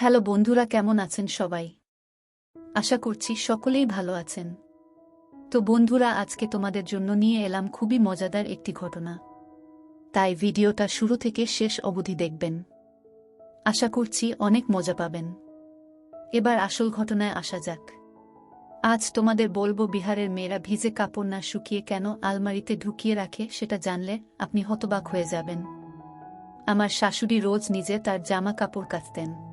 Hello বন্ধুরা, কেমন আছেন সবাই? আশা করছি সকলেই ভালো আছেন। তো বন্ধুরা, আজকে তোমাদের জন্য নিয়ে এলাম খুবই মজাদার একটি ঘটনা। তাই ভিডিওটা শুরু থেকে শেষ অবধি দেখবেন। আশা করছি অনেক মজা পাবেন। এবার আসল ঘটনায় আসা যাক। আজ তোমাদের বলব, বিহারের মেয়েরা ভিজে কাপড় না শুকিয়ে কেন আলমারিতে ঢুকিয়ে রাখে সেটা জানলে আপনি হতবাক হয়ে যাবেন। আমার শাশুড়ি রোজ নিজে তার জামা কাপড় কাচতেন।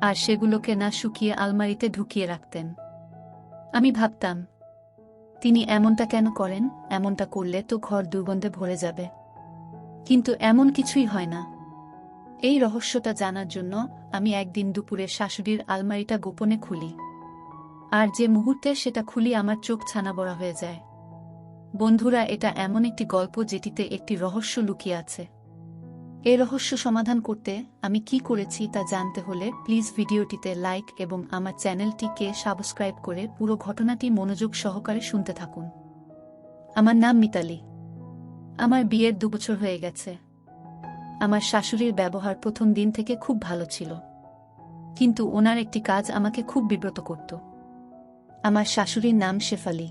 আর সেগুলোকে না শুকিয়ে আলমারিতে ঢুকিয়ে রাখতেন। আমি ভাবতাম, তিনি এমনটা কেন করেন, এমনটা করলে তো ঘর দুর্গন্ধে ভরে যাবে। কিন্তু এমন কিছুই হয় না। এই রহস্যটা জানার জন্য আমি একদিন দুপুরে শাশুড়ির আলমারিটা গোপনে খুলি। আর যে মুহূর্তে সেটা খুলি আমার চোখ ছানা বড়া হয়ে যায়। বন্ধুরা, এটা এমন একটি গল্প যেটিতে একটি রহস্য লুকিয়ে আছে। এই রহস্য সমাধান করতে আমি কি করেছি তা জানতে হলে প্লিজ ভিডিওটিতে লাইক এবং আমার চ্যানেলটিকে সাবস্ক্রাইব করে পুরো ঘটনাটি মনোযোগ সহকারে শুনতে থাকুন। আমার নাম মিতালি। আমার বিয়ের দুবছর হয়ে গেছে। আমার শাশুড়ির ব্যবহার প্রথম দিন থেকে খুব ভালো ছিল। কিন্তু ওনার একটি কাজ আমাকে খুব বিব্রত করত। আমার শাশুড়ির নাম শেফালি।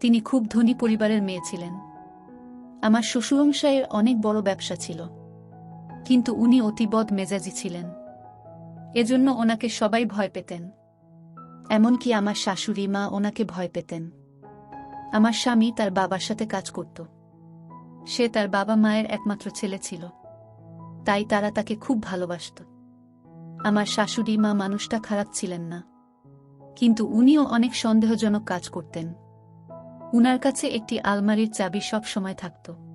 তিনি খুব ধনী পরিবারের মেয়ে ছিলেন। আমার শ্বশুরমশাইয়ের অনেক বড় ব্যবসা ছিল। কিন্তু উনি অতিবদ মেজাজি ছিলেন। এজন্য ওনাকে সবাই ভয় পেতেন। এমনকি আমার শাশুড়ি মা ওনাকে ভয় পেতেন। আমার স্বামী তার বাবার সাথে কাজ করত। সে তার বাবা মায়ের একমাত্র ছেলে ছিল। তাই তারা তাকে খুব ভালোবাসত। আমার শাশুড়ি মা মানুষটা খারাপ ছিলেন না। কিন্তু উনিও অনেক সন্দেহজনক কাজ করতেন। উনার কাছে একটি আলমারির চাবি সব সময় থাকত।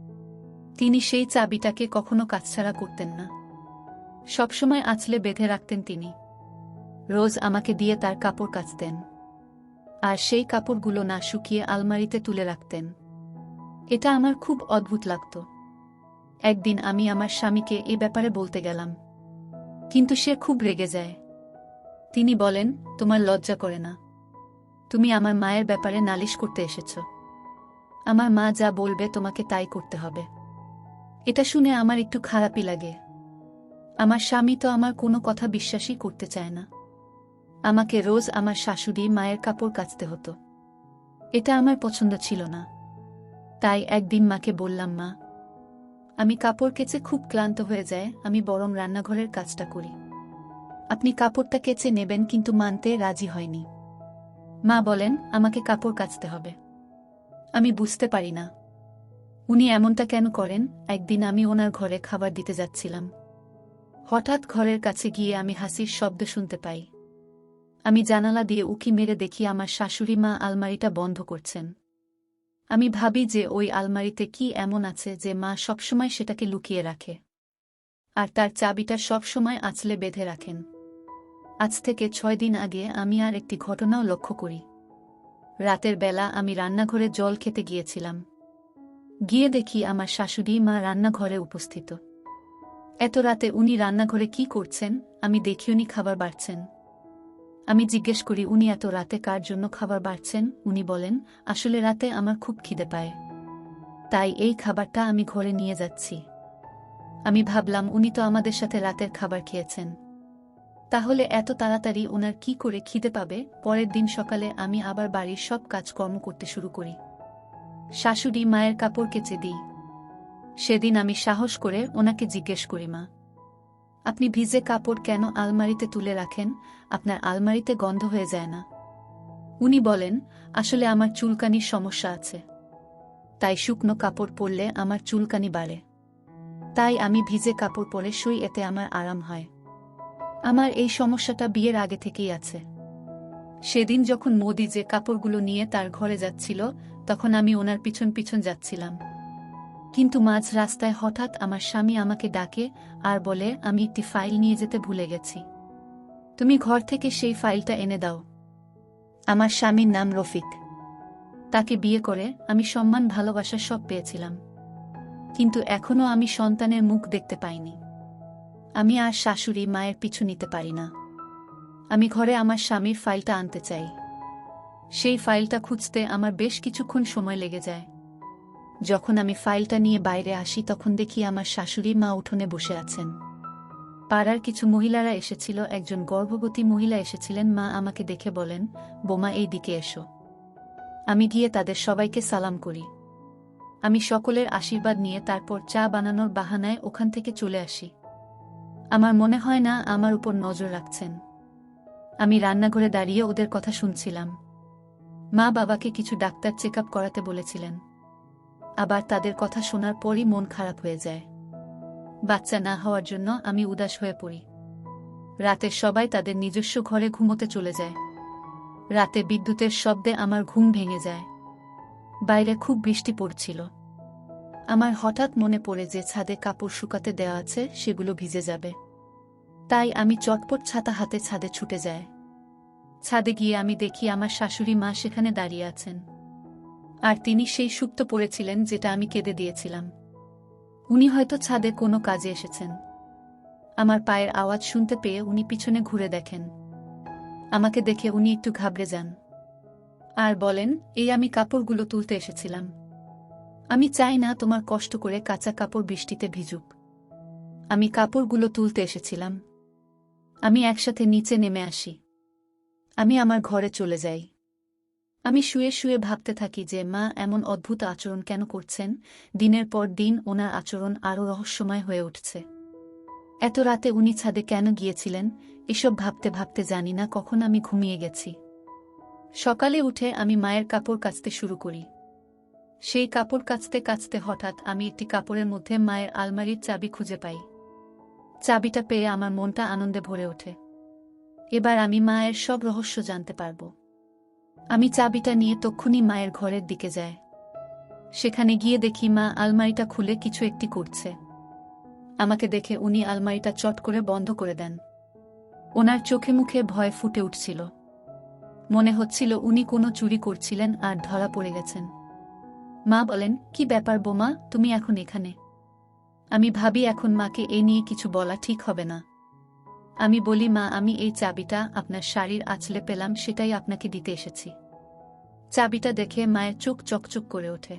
তিনি সেই চাবিটাকে কখনো কাছছাড়া করতেন না। সবসময় আঁচলে বেঁধে রাখতেন তিনি। রোজ আমাকে দিয়ে তার কাপড় কাচতেন। আর সেই কাপড়গুলো না শুকিয়ে আলমারিতে তুলে রাখতেন। এটা আমার খুব অদ্ভুত লাগত। একদিন আমি আমার স্বামীকে এ ব্যাপারে বলতে গেলাম। কিন্তু সে খুব রেগে যায়। তিনি বলেন, তোমার লজ্জা করে না। তুমি আমার মায়ের ব্যাপারে নালিশ করতে এসেছ। আমার মা যা বলবে তোমাকে তাই করতে হবে। এটা শুনে আমার একটু খারাপই লাগে। আমার স্বামী তো আমার কোনো কথা বিশ্বাসই করতে চায় না। আমাকে রোজ আমার শাশুড়ি মায়ের কাপড় কাচতে হতো। এটা আমার পছন্দ ছিল না। তাই একদিন মাকে বললাম, মা, আমি কাপড় কেচে খুব ক্লান্ত হয়ে যায়, আমি বরং রান্নাঘরের কাজটা করি। আপনি কাপড়টা কেচে নেবেন কিন্তু মানতে রাজি হয়নি। মা বলেন, আমাকে কাপড় কাচতে হবে। আমি বুঝতে পারি না। উনি এমনটা কেন করেন? একদিন আমি ওনার ঘরে খাবার দিতে যাচ্ছিলাম। হঠাৎ ঘরের কাছে গিয়ে আমি হাসির শব্দ শুনতে পাই। আমি জানালা দিয়ে উকি মেরে দেখি আমার শাশুড়ি মা আলমারিটা বন্ধ করছেন। আমি ভাবি যে ওই আলমারিতে কি এমন আছে যে মা সবসময় সেটাকে লুকিয়ে রাখে। আর তার চাবিটা সবসময় আঁচলে বেঁধে রাখেন। আজ থেকে ছয় দিন আগে আমি আর একটি ঘটনাও লক্ষ্য করি। রাতের বেলা আমি রান্নাঘরে জল খেতে গিয়েছিলাম। গিয়ে দেখি আমার শাশুড়ি মা রান্নাঘরে উপস্থিত। এত রাতে উনি রান্নাঘরে কি করছেন, আমি দেখি উনি খাবার বাড়ছেন। আমি জিজ্ঞেস করি, উনি এত রাতে কার জন্য খাবার বাড়ছেন? উনি বলেন, আসলে রাতে আমার খুব খিদে পায়। তাই এই খাবারটা আমি ঘরে নিয়ে যাচ্ছি। আমি ভাবলাম, উনি তো আমাদের সাথে রাতের খাবার খেয়েছেন। তাহলে এত তাড়াতাড়ি ওনার কি করে খিদে পাবে? পরের দিন সকালে আমি আবার বাড়ির সব কাজকর্ম করতে শুরু করি। শাশুড়ি মায়ের কাপড় কেচে দিই। সেদিন আমি সাহস করে ওনাকে জিজ্ঞেস করি, মা, আপনি ভিজে কাপড় কেন আলমারিতে তুলে রাখেন? আপনার আলমারিতে গন্ধ হয়ে যায় না। উনি বলেন, আসলে আমার চুলকানির সমস্যা আছে। তাই শুকনো কাপড় পরলে আমার চুলকানি বাড়ে। তাই আমি ভিজে কাপড় পরে শুই, এতে আমার আরাম হয়। আমার এই সমস্যাটা বিয়ের আগে থেকেই আছে। সেদিন যখন মোদি যে কাপড়গুলো নিয়ে তার ঘরে যাচ্ছিল তখন আমি ওনার পিছন পিছন যাচ্ছিলাম। কিন্তু মাঝ রাস্তায় হঠাৎ আমার স্বামী আমাকে ডাকে আর বলে, আমি একটি ফাইল নিয়ে যেতে ভুলে গেছি। তুমি ঘর থেকে সেই ফাইলটা এনে দাও। আমার স্বামীর নাম রফিক। তাকে বিয়ে করে আমি সম্মান, ভালোবাসা সব পেয়েছিলাম। কিন্তু এখনও আমি সন্তানের মুখ দেখতে পাইনি। আমি আর শাশুড়ি, মায়ের পিছু নিতে পারি না। আমি ঘরে আমার স্বামীর ফাইলটা আনতে চাই। সেই ফাইলটা খুঁজতে আমার বেশ কিছুক্ষণ সময় লেগে যায়। যখন আমি ফাইলটা নিয়ে বাইরে আসি, তখন দেখি আমার শাশুড়ি মা উঠোনে বসে আছেন। পাড়ার কিছু মহিলারা এসেছিল, একজন গর্ভবতী মহিলা এসেছিলেন। মা আমাকে দেখে বলেন, বোমা, এই দিকে এসো। আমি গিয়ে তাদের সবাইকে সালাম করি। আমি সকলের আশীর্বাদ নিয়ে তারপর চা বানানোর বাহানায় ওখান থেকে চলে আসি। আমার মনে হয় না আমার উপর নজর রাখছেন। আমি রান্নাঘরে দাঁড়িয়ে ওদের কথা শুনছিলাম। মা বাবাকে কিছু ডাক্তার চেক করাতে বলেছিলেন। আবার তাদের কথা শোনার পরই মন খারাপ হয়ে যায়। বাচ্চা না হওয়ার জন্য আমি উদাস হয়ে পড়ি। রাতে সবাই তাদের নিজস্ব ঘরে ঘুমোতে চলে যায়। রাতে বিদ্যুতের শব্দে আমার ঘুম ভেঙে যায়। বাইরে খুব বৃষ্টি পড়ছিল। আমার হঠাৎ মনে পড়ে যে ছাদে কাপড় শুকাতে দেওয়া আছে, সেগুলো ভিজে যাবে। তাই আমি চটপট ছাতা হাতে ছাদে ছুটে যায় ছাদে গিয়ে আমি দেখি আমার শাশুড়ি মা সেখানে দাঁড়িয়ে আছেন। আর তিনি সেই সুক্ত পড়েছিলেন যেটা আমি কেঁদে দিয়েছিলাম। উনি হয়তো ছাদে কোনো কাজে এসেছেন। আমার পায়ের আওয়াজ শুনতে পেয়ে উনি পিছনে ঘুরে দেখেন। আমাকে দেখে উনি একটু ঘাবড়ে যান। আর বলেন, এই আমি কাপড়গুলো তুলতে এসেছিলাম। আমি চাই না তোমার কষ্ট করে কাঁচা কাপড় বৃষ্টিতে ভিজুক। আমি কাপড়গুলো তুলতে এসেছিলাম। আমি একসাথে নিচে নেমে আসি। আমি আমার ঘরে চলে যাই। আমি শুয়ে শুয়ে ভাবতে থাকি যে, মা, এমন অদ্ভুত আচরণ কেন করছেন? দিনের পর দিন ওনার আচরণ আরও রহস্যময় হয়ে উঠছে। এত রাতে উনি ছাদে কেন গিয়েছিলেন? এসব ভাবতে ভাবতে জানি না কখন আমি ঘুমিয়ে গেছি। সকালে উঠে আমি মায়ের কাপড় কাচতে শুরু করি। সেই কাপড় কাচতে কাচতে হঠাৎ আমি একটি কাপড়ের মধ্যে মায়ের আলমারির চাবি খুঁজে পাই। চাবিটা পেয়ে আমার মনটা আনন্দে ভরে ওঠে। এবার আমি মায়ের সব রহস্য জানতে পারব। আমি চাবিটা নিয়ে তক্ষুনি মায়ের ঘরের দিকে যায় সেখানে গিয়ে দেখি মা আলমারিটা খুলে কিছু একটি করছে। আমাকে দেখে উনি আলমারিটা চট করে বন্ধ করে দেন। ওনার চোখে মুখে ভয় ফুটে উঠছিল। মনে হচ্ছিল উনি কোনো চুরি করছিলেন আর ধরা পড়ে গেছেন। মা বলেন, কি ব্যাপার বোমা, তুমি এখন এখানে? আমি ভাবি এখন মাকে এ নিয়ে কিছু বলা ঠিক হবে না। আমি বলি, মা, আমি এই চাবিটা আপনার শাড়ির আঁচলে পেলাম, সেটাই আপনাকে দিতে এসেছি। চাবিটা দেখে মায়ের চোখ চকচক করে ওঠে।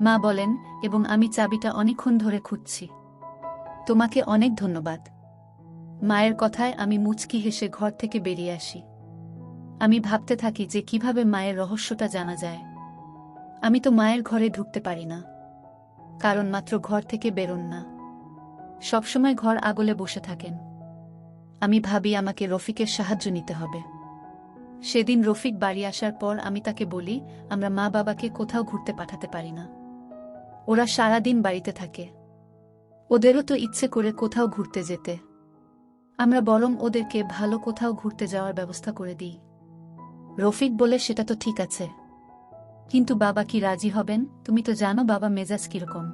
মা বলেন, এবং আমি চাবিটা অনেকক্ষণ ধরে খুঁজছি। তোমাকে অনেক ধন্যবাদ। মায়ের কথায় আমি মুচকি হেসে ঘর থেকে বেরিয়ে আসি। আমি ভাবতে থাকি যে কীভাবে মায়ের রহস্যটা জানা যায়। আমি তো মায়ের ঘরে ঢুকতে পারি না। কারণ মাত্র ঘর থেকে বেরোন না। সবসময় ঘর আগলে বসে থাকেন। আমি ভাবি আমাকে রফিকের সাহায্য নিতে হবে। সেদিন রফিক বাড়ি আসার পর আমি তাকে বলি, আমরা মা বাবাকে কোথাও ঘুরতে পাঠাতে পারি না। ওরা সারাদিন বাড়িতে থাকে। ওদেরও তো ইচ্ছে করে কোথাও ঘুরতে যেতে। আমরা বরং ওদেরকে ভালো কোথাও ঘুরতে যাওয়ার ব্যবস্থা করে দিই। রফিক বলে, সেটা তো ঠিক আছে। কিন্তু বাবা কি রাজি হবেন? তুমি তো জানো বাবা মেজাজ কীরকম।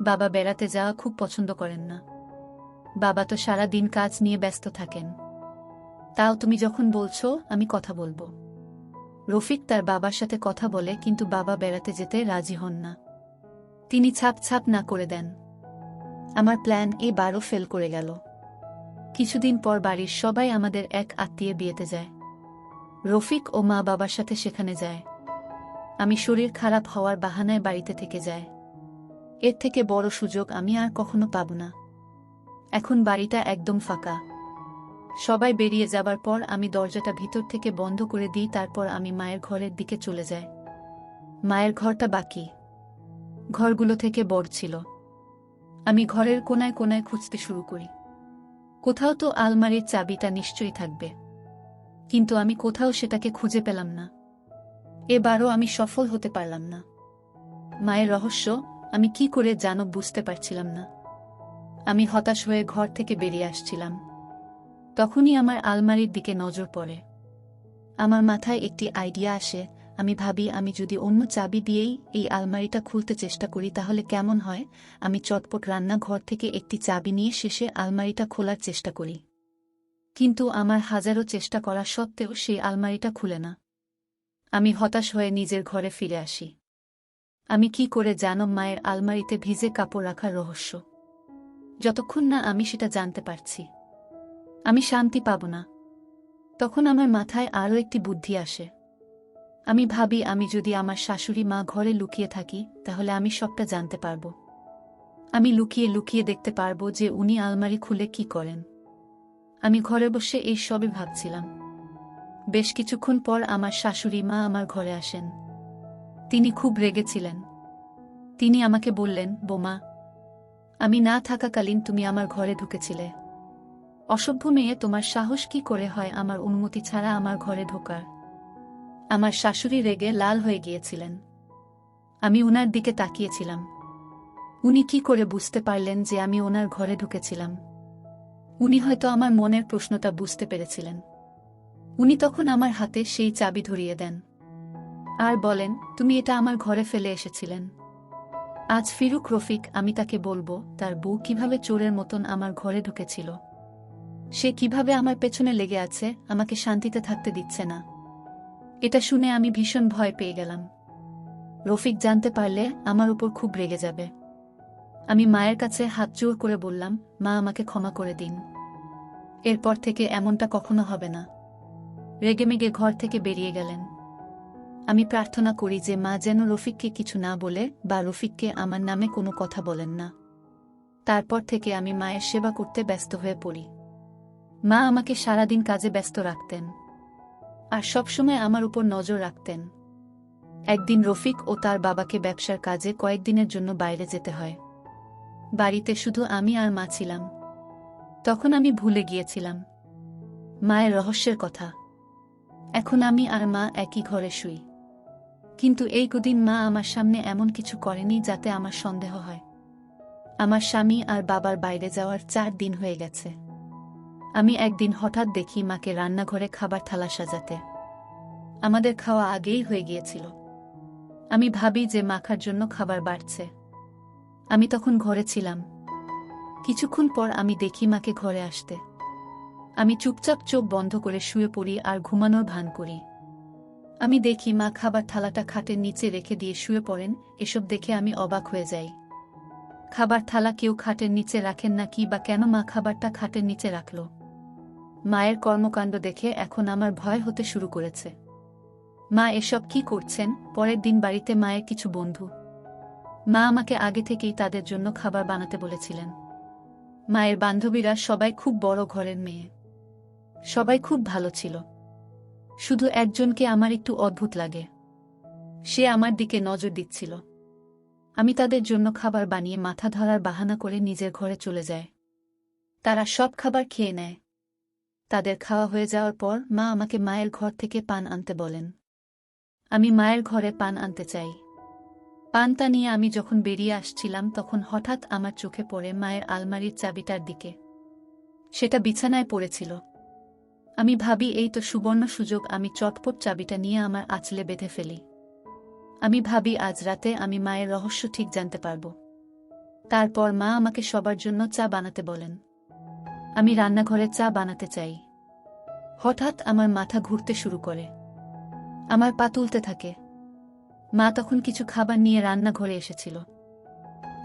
বাবা বেড়াতে যাওয়া খুব পছন্দ করেন না। বাবা তো সারা দিন কাজ নিয়ে ব্যস্ত থাকেন। তাও তুমি যখন বলছো, আমি কথা বলব। রফিক তার বাবার সাথে কথা বলে, কিন্তু বাবা বেড়াতে যেতে রাজি হন না। তিনি ছাপ ছাপ না করে দেন। আমার প্ল্যান এবারও ফেল করে গেল। কিছুদিন পর বাড়ির সবাই আমাদের এক আত্মীয় বিয়েতে যায়। রফিক ও মা বাবার সাথে সেখানে যায়। আমি শরীর খারাপ হওয়ার বাহানায় বাড়িতে থেকে যায়। এর থেকে বড় সুযোগ আমি আর কখনো পাব না। এখন বাড়িটা একদম ফাঁকা। সবাই বেরিয়ে যাবার পর আমি দরজাটা ভিতর থেকে বন্ধ করে দিই, তারপর আমি মায়ের ঘরের দিকে চলে যাই। মায়ের ঘরটা বাকি। ঘরগুলো থেকে বড় ছিল। আমি ঘরের কোনায় কোনায় খুঁজতে শুরু করি। কোথাও তো আলমারির চাবিটা নিশ্চয়ই থাকবে। কিন্তু আমি কোথাও সেটাকে খুঁজে পেলাম না। এবারও আমি সফল হতে পারলাম না। মায়ের রহস্য, আমি কি করে জানো বুঝতে পারছিলাম না। আমি হতাশ হয়ে ঘর থেকে বেরিয়ে আসছিলাম। তখনই আমার আলমারির দিকে নজর পড়ে। আমার মাথায় একটি আইডিয়া আসে, আমি ভাবি আমি যদি অন্য চাবি দিয়েই এই আলমারিটা খুলতে চেষ্টা করি তাহলে কেমন হয়? আমি চটপট রান্নাঘর থেকে একটি চাবি নিয়ে শেষে আলমারিটা খোলার চেষ্টা করি। কিন্তু আমার হাজারো চেষ্টা করা সত্ত্বেও সেই আলমারিটা খুলে না। আমি হতাশ হয়ে নিজের ঘরে ফিরে আসি। আমি কি করে জানো মায়ের আলমারিতে ভিজে কাপড় রাখার রহস্য। যতক্ষণ না আমি সেটা জানতে পারছি। আমি শান্তি পাব না। তখন আমার মাথায় আরও একটি বুদ্ধি আসে। আমি ভাবি, আমি যদি আমার শাশুড়ি মা ঘরে লুকিয়ে থাকি, তাহলে আমি সবটা জানতে পারব। আমি লুকিয়ে লুকিয়ে দেখতে পারব যে উনি আলমারি খুলে কি করেন। আমি ঘরে বসে এই সবই ভাবছিলাম। বেশ কিছুক্ষণ পর আমার শাশুড়ি মা আমার ঘরে আসেন। তিনি খুব রেগেছিলেন তিনি আমাকে বললেন, বোমা আমি না থাকাকালীন তুমি আমার ঘরে ঢুকেছিলে। অসভ্য মেয়ে, তোমার সাহস কি করে হয় আমার অনুমতি ছাড়া আমার ঘরে ঢোকার? আমার শাশুড়ি রেগে লাল হয়ে গিয়েছিলেন। আমি ওনার দিকে তাকিয়েছিলাম। উনি কি করে বুঝতে পারলেন যে আমি ওনার ঘরে ঢুকেছিলাম? উনি হয়তো আমার মনের প্রশ্নটা বুঝতে পেরেছিলেন। উনি তখন আমার হাতে সেই চাবি ধরিয়ে দেন। আর বলেন, তুমি এটা আমার ঘরে ফেলে এসেছিলেন। আজ ফিরুক রফিক, আমি তাকে বলব, তার বউ কীভাবে চোরের মতন আমার ঘরে ঢুকেছিল? সে কীভাবে আমার পেছনে লেগে আছে, আমাকে শান্তিতে থাকতে দিচ্ছে না। এটা শুনে আমি ভীষণ ভয় পেয়ে গেলাম। রফিক জানতে পারলে আমার উপর খুব রেগে যাবে। আমি মায়ের কাছে হাত জোর করে বললাম, মা, আমাকে ক্ষমা করে দিন। এরপর থেকে এমনটা কখনো হবে না। রেগেমেগে ঘর থেকে বেরিয়ে গেলেন। আমি প্রার্থনা করি যে মা যেন রফিককে কিছু না বলে বা রফিককে আমার নামে কোনো কথা বলেন না। তারপর থেকে আমি মায়ের সেবা করতে ব্যস্ত হয়ে পড়ি। মা আমাকে সারাদিন কাজে ব্যস্ত রাখতেন। আর সবসময় আমার উপর নজর রাখতেন। একদিন রফিক ও তার বাবাকে ব্যবসার কাজে কয়েকদিনের জন্য বাইরে যেতে হয়। বাড়িতে শুধু আমি আর মা ছিলাম। তখন আমি ভুলে গিয়েছিলাম। মায়ের রহস্যের কথা। এখন আমি আর মা একই ঘরে শুই। কিন্তু এই কদিন মা আমার সামনে এমন কিছু করেনি যাতে আমার সন্দেহ হয়। আমার স্বামী আর বাবার বাইরে যাওয়ার চার দিন হয়ে গেছে। আমি একদিন হঠাৎ দেখি মাকে রান্নাঘরে খাবার থালা সাজাতে। আমাদের খাওয়া আগেই হয়ে গিয়েছিল। আমি ভাবি যে মাখার জন্য খাবার বাড়ছে। আমি তখন ঘরে ছিলাম। কিছুক্ষণ পর আমি দেখি মাকে ঘরে আসতে। আমি চুপচাপ চোখ বন্ধ করে শুয়ে পড়ি আর ঘুমানোর ভান করি। আমি দেখি মা খাবার থালাটা খাটের নিচে রেখে দিয়ে শুয়ে পড়েন, এসব দেখে আমি অবাক হয়ে যাই। খাবার থালা কেউ খাটের নিচে রাখেন না কি বা কেন মা খাবারটা খাটের নিচে রাখল? মায়ের কর্মকাণ্ড দেখে এখন আমার ভয় হতে শুরু করেছে। মা, এসব কি করছেন? পরের দিন বাড়িতে মায়ের কিছু বন্ধু। মা আমাকে আগে থেকেই তাদের জন্য খাবার বানাতে বলেছিলেন। মায়ের বান্ধবীরা সবাই খুব বড় ঘরের মেয়ে। সবাই খুব ভালো ছিল। শুধু একজনকে আমার একটু অদ্ভুত লাগে। সে আমার দিকে নজর দিচ্ছিল। আমি তাদের জন্য খাবার বানিয়ে মাথা ধরার বাহানা করে নিজের ঘরে চলে যায়। তারা সব খাবার খেয়ে নেয়। তাদের খাওয়া হয়ে যাওয়ার পর মা আমাকে মায়ের ঘর থেকে পান আনতে বলেন। আমি মায়ের ঘরে পান আনতে চাই। পানটা নিয়ে আমি যখন বেরিয়ে আসছিলাম তখন হঠাৎ আমার চোখে পড়ে মায়ের আলমারির চাবিটার দিকে। সেটা বিছানায় পড়েছিল। আমি ভাবি, এই তো সুবর্ণ সুযোগ, আমি চটপট চাবিটা নিয়ে আমার আঁচলে বেঁধে ফেলি। আমি ভাবি, আজ রাতে আমি মায়ের রহস্য ঠিক জানতে পারব। তারপর মা আমাকে সবার জন্য চা বানাতে বলেন। আমি রান্নাঘরে চা বানাতে চাই। হঠাৎ আমার মাথা ঘুরতে শুরু করে। আমার পা তুলতে থাকে। মা তখন কিছু খাবার নিয়ে রান্নাঘরে এসেছিল।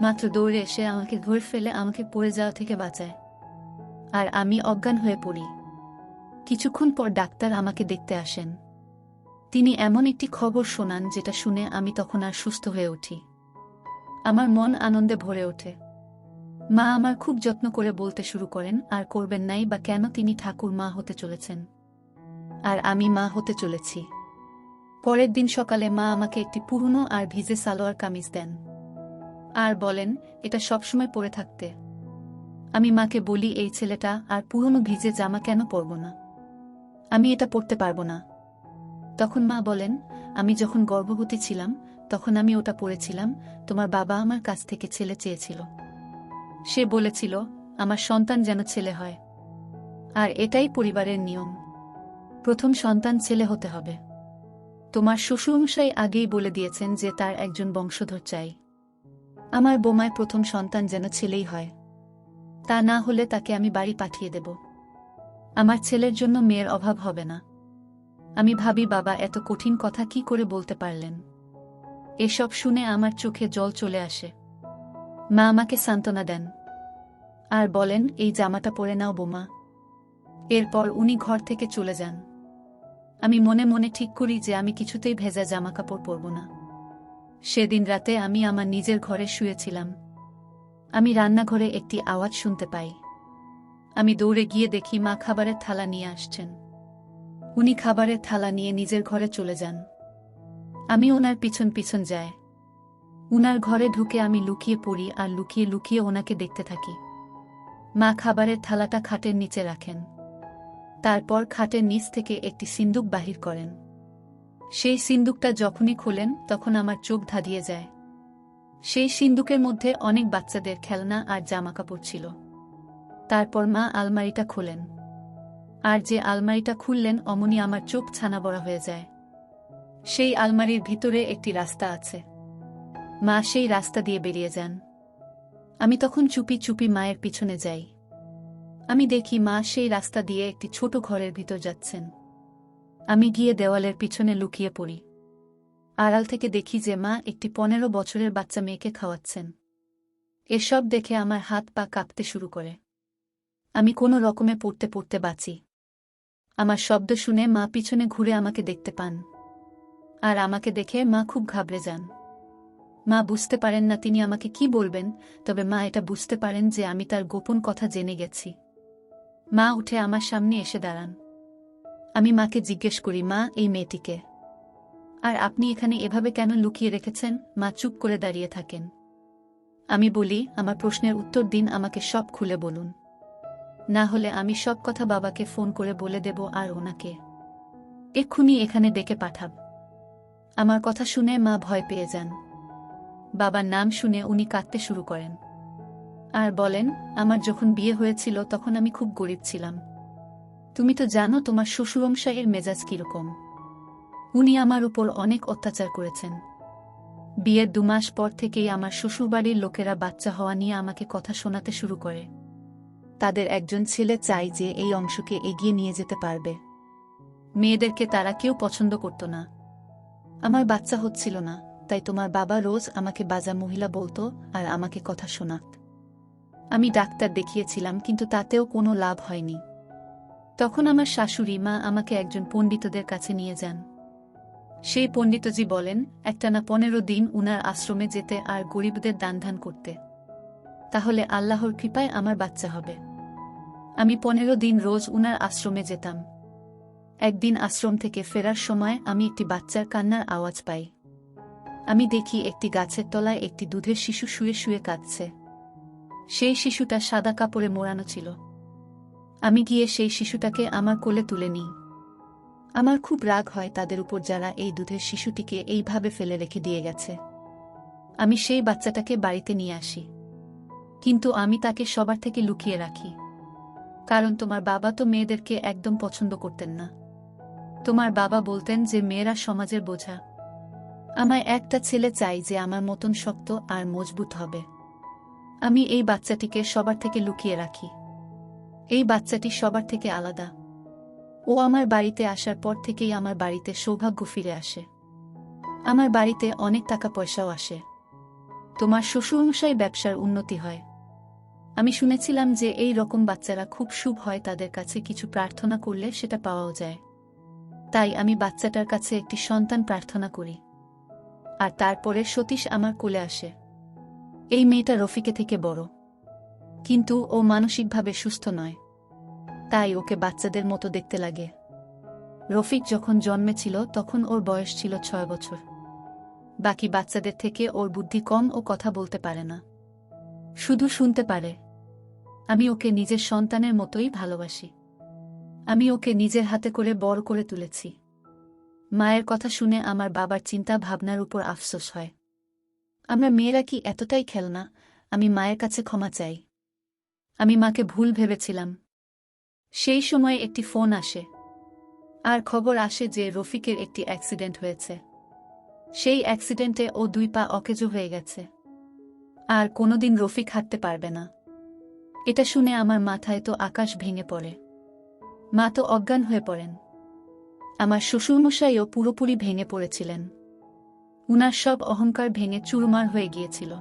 মাত্র দৌড়ে এসে আমাকে ধরে ফেলে আমাকে পড়ে যাওয়া থেকে বাঁচায়। আর আমি অজ্ঞান হয়ে পড়ি। কিছুক্ষণ পর ডাক্তার আমাকে দেখতে আসেন। তিনি এমন একটি খবর শোনান যেটা শুনে আমি তখন আর সুস্থ হয়ে উঠি। আমার মন আনন্দে ভরে ওঠে। মা আমার খুব যত্ন করে বলতে শুরু করেন, আর করবেন নাই বা কেন তিনি ঠাকুর মা হতে চলেছেন? আর আমি মা হতে চলেছি। পরের দিন সকালে মা আমাকে একটি পুরনো আর ভিজে সালোয়ার কামিজ দেন। আর বলেন, এটা সবসময় পরে থাকতে। আমি মাকে বলি, এই ছেলেটা আর পুরনো ভিজে জামা কেন পরব না? আমি এটা পড়তে পারব না। তখন মা বলেন, আমি যখন গর্ভবতী ছিলাম, তখন আমি ওটা পড়েছিলাম, তোমার বাবা আমার কাছ থেকে ছেলে চেয়েছিল। সে বলেছিল, আমার সন্তান যেন ছেলে হয়। আর এটাই পরিবারের নিয়ম। প্রথম সন্তান ছেলে হতে হবে। তোমার শ্বশুরমশাই আগেই বলে দিয়েছেন যে তার একজন বংশধর চাই। আমার বোমায় প্রথম সন্তান যেন ছেলেই হয়। তা না হলে তাকে আমি বাড়ি পাঠিয়ে দেব। আমার ছেলের জন্য মেয়ের অভাব হবে না। আমি ভাবি, বাবা, এত কঠিন কথা কি করে বলতে পারলেন? এসব শুনে আমার চোখে জল চলে আসে। মা আমাকে সান্ত্বনা দেন। আর বলেন, এই জামাটা পরে নাও বোমা। এরপর উনি ঘর থেকে চলে যান। আমি মনে মনে ঠিক করি যে আমি কিছুতেই ভেজা জামা কাপড় পরব না। সেদিন রাতে আমি আমার নিজের ঘরে শুয়েছিলাম। আমি রান্নাঘরে একটি আওয়াজ শুনতে পাই। আমি দৌড়ে গিয়ে দেখি মা খাবারের থালা নিয়ে আসছেন। উনি খাবারের থালা নিয়ে নিজের ঘরে চলে যান। আমি ওনার পিছন পিছন যাই। উনার ঘরে ঢুকে আমি লুকিয়ে পড়ি আর লুকিয়ে লুকিয়ে ওনাকে দেখতে থাকি। মা খাবারের থালাটা খাটের নিচে রাখেন। তারপর খাটের নিচ থেকে একটি সিন্দুক বাহির করেন। সেই সিন্দুকটা যখনই খোলেন, তখন আমার চোখ ধাঁধিয়ে যায়। সেই সিন্দুকের মধ্যে অনেক বাচ্চাদের খেলনা আর জামাকাপড় ছিল। তারপর মা আলমারিটা খোলেন। আর যে আলমারিটা খুললেন, অমনি আমার চোখ ছানা বড়া হয়ে যায়। সেই আলমারির ভিতরে একটি রাস্তা আছে। মা সেই রাস্তা দিয়ে বেরিয়ে যান। আমি তখন চুপি চুপি মায়ের পিছনে যাই। আমি দেখি মা সেই রাস্তা দিয়ে একটি ছোট ঘরের ভিতর যাচ্ছেন। আমি গিয়ে দেওয়ালের পিছনে লুকিয়ে পড়ি। আড়াল থেকে দেখি যে মা একটি পনেরো বছরের বাচ্চা মেয়েকে খাওয়াচ্ছেন। এসব দেখে আমার হাত পা কাঁপতে শুরু করে। আমি কোনো রকমে পড়তে পড়তে বাঁচি। আমার শব্দ শুনে মা পিছনে ঘুরে আমাকে দেখতে পান। আর আমাকে দেখে মা খুব ঘাবড়ে যান। মা বুঝতে পারেন না তিনি আমাকে কি বলবেন, তবে মা এটা বুঝতে পারেন যে আমি তার গোপন কথা জেনে গেছি। মা উঠে আমার সামনে এসে দাঁড়ান। আমি মাকে জিজ্ঞেস করি, মা, এই মেয়েটিকে? আর আপনি এখানে এভাবে কেন লুকিয়ে রেখেছেন? মা চুপ করে দাঁড়িয়ে থাকেন। আমি বলি, আমার প্রশ্নের উত্তর দিন, আমাকে সব খুলে বলুন। না হলে আমি সব কথা বাবাকে ফোন করে বলে দেব আর ওনাকে। এক্ষুনি এখানে ডেকে পাঠাব। আমার কথা শুনে মা ভয় পেয়ে যান। বাবার নাম শুনে উনি কাঁদতে শুরু করেন। আর বলেন, আমার যখন বিয়ে হয়েছিল তখন আমি খুব গরিব ছিলাম। তুমি তো জানো তোমার শ্বশুরমশাইয়ের মেজাজ কীরকম। উনি আমার উপর অনেক অত্যাচার করেছেন। বিয়ের দুমাস পর থেকেই আমার শ্বশুরবাড়ির লোকেরা বাচ্চা হওয়া নিয়ে আমাকে কথা শোনাতে শুরু করে। তাদের একজন ছেলে চাই যে এই অংশকে এগিয়ে নিয়ে যেতে পারবে। মেয়েদেরকে তারা কেউ পছন্দ করত না। আমার বাচ্চা হচ্ছিল না, তাই তোমার বাবা রোজ আমাকে বাজা মহিলা বলতো আর আমাকে কথা শোনাত। আমি ডাক্তার দেখিয়েছিলাম, কিন্তু তাতেও কোনো লাভ হয়নি। তখন আমার শাশুড়ি মা আমাকে একজন পণ্ডিতদের কাছে নিয়ে যান। সেই পণ্ডিতজি বলেন, একটানা পনেরো দিন উনার আশ্রমে যেতে আর গরিবদের দান ধান করতে। তাহলে আল্লাহর কৃপায় আমার বাচ্চা হবে। আমি পনেরো দিন রোজ উনার আশ্রমে যেতাম। একদিন আশ্রম থেকে ফেরার সময় আমি একটি বাচ্চার কান্নার আওয়াজ পাই। আমি দেখি একটি গাছের তলায় একটি দুধের শিশু শুয়ে শুয়ে কাঁদছে। সেই শিশুটা সাদা কাপড়ে মোড়ানো ছিল। আমি গিয়ে সেই শিশুটাকে আমার কোলে তুলে নিই। আমার খুব রাগ হয় তাদের উপর যারা এই দুধের শিশুটিকে এইভাবে ফেলে রেখে দিয়ে গেছে। আমি সেই বাচ্চাটাকে বাড়িতে নিয়ে আসি। কিন্তু আমি তাকে সবার থেকে লুকিয়ে রাখি। কারণ তোমার বাবা তো মেয়েদেরকে একদম পছন্দ করতেন না। তোমার বাবা বলতেন যে, মেয়েরা সমাজের বোঝা। আমায় একটা ছেলে চাই যে আমার মতন শক্ত আর মজবুত হবে। আমি এই বাচ্চাটিকে সবার থেকে লুকিয়ে রাখি। এই বাচ্চাটি সবার থেকে আলাদা। ও আমার বাড়িতে আসার পর থেকেই আমার বাড়িতে সৌভাগ্য ফিরে আসে। আমার বাড়িতে অনেক টাকা পয়সাও আসে। তোমার শ্বশুরমশাই ব্যবসার উন্নতি হয়। আমি শুনেছিলাম যে এই রকম বাচ্চারা খুব শুভ হয়, তাদের কাছে কিছু প্রার্থনা করলে সেটা পাওয়াও যায়। তাই আমি বাচ্চাটার কাছে একটি সন্তান প্রার্থনা করি। আর তারপরে সতীশ আমার কোলে আসে। এই মেয়েটা রফিকে থেকে বড়। কিন্তু ও মানসিকভাবে সুস্থ নয়। তাই ওকে বাচ্চাদের মতো দেখতে লাগে। রফিক যখন জন্মেছিল, তখন ওর বয়স ছিল ছয় বছর। বাকি বাচ্চাদের থেকে ওর বুদ্ধি কম ও কথা বলতে পারে না। শুধু শুনতে পারে। আমি ওকে নিজের সন্তানের মতোই ভালোবাসি। আমি ওকে নিজের হাতে করে বড় করে তুলেছি। মায়ের কথা শুনে আমার বাবার চিন্তা ভাবনার উপর আফসোস হয়। আমরা মেয়েরা কি এতটাই খেলনা? আমি মায়ের কাছে ক্ষমা চাই। আমি মাকে ভুল ভেবেছিলাম। সেই সময় একটি ফোন আসে। আর খবর আসে যে রফিকের একটি অ্যাক্সিডেন্ট হয়েছে। সেই অ্যাক্সিডেন্টে ও দুই পা অকেজো হয়ে গেছে। আর কোনোদিন রফিক হাঁটতে পারবে না। এটা শুনে আমার মাথায় তো আকাশ ভেঙে পড়ে। মা তো অজ্ঞান হয়ে পড়েন। আমার শ্বশুরমশাইও পুরোপুরি ভেঙে পড়েছিলেন। উনার সব অহংকার ভেঙে চুরমার হয়ে গিয়েছিল।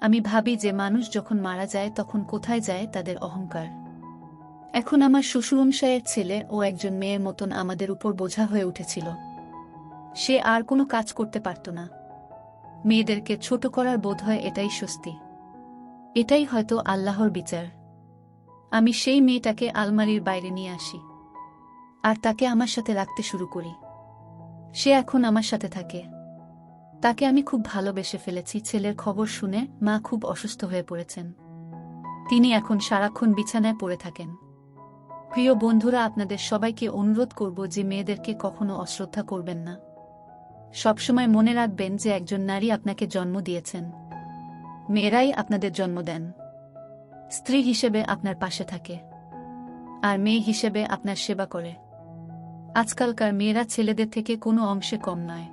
আমি ভাবি যে মানুষ যখন মারা যায় তখন কোথায় যায় তাদের অহংকার। এখন আমার শ্বশুরমশাইয়ের ছেলে ও একজন মেয়ের মতন আমাদের উপর বোঝা হয়ে উঠেছিল। সে আর কোনো কাজ করতে পারত না। মেয়েদেরকে ছোট করার বোধ হয় এটাই স্বস্তি। এটাই হয়তো আল্লাহর বিচার। আমি সেই মেয়েটাকে আলমারির বাইরে নিয়ে আসি। আর তাকে আমার সাথে রাখতে শুরু করি। সে এখন আমার সাথে থাকে। তাকে আমি খুব ভালোবেসে ফেলেছি, ছেলের খবর শুনে মা খুব অসুস্থ হয়ে পড়েছেন। তিনি এখন সারাক্ষণ বিছানায় পড়ে থাকেন। প্রিয় বন্ধুরা, আপনাদের সবাইকে অনুরোধ করব যে মেয়েদেরকে কখনো অশ্রদ্ধা করবেন না। সবসময় মনে রাখবেন যে একজন নারী আপনাকে জন্ম দিয়েছেন। মেয়েরাই আপনাদের জন্ম দেন। স্ত্রী হিসেবে আপনার পাশে থাকে। আর মেয়ে হিসেবে আপনার সেবা করে। আজকালকার মেয়েরা ছেলেদের থেকে কোনো অংশে কম নয়।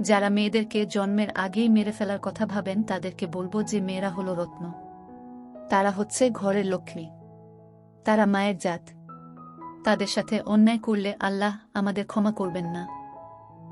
যারা মেয়েদেরকে জন্মের আগেই মেরে ফেলার কথা ভাবেন, তাদেরকে বলব যে মেয়েরা হলো রত্ন। তারা হচ্ছে ঘরের লক্ষ্মী। তারা মায়ের জাত। তাদের সাথে অন্যায় করলে আল্লাহ আমাদের ক্ষমা করবেন না।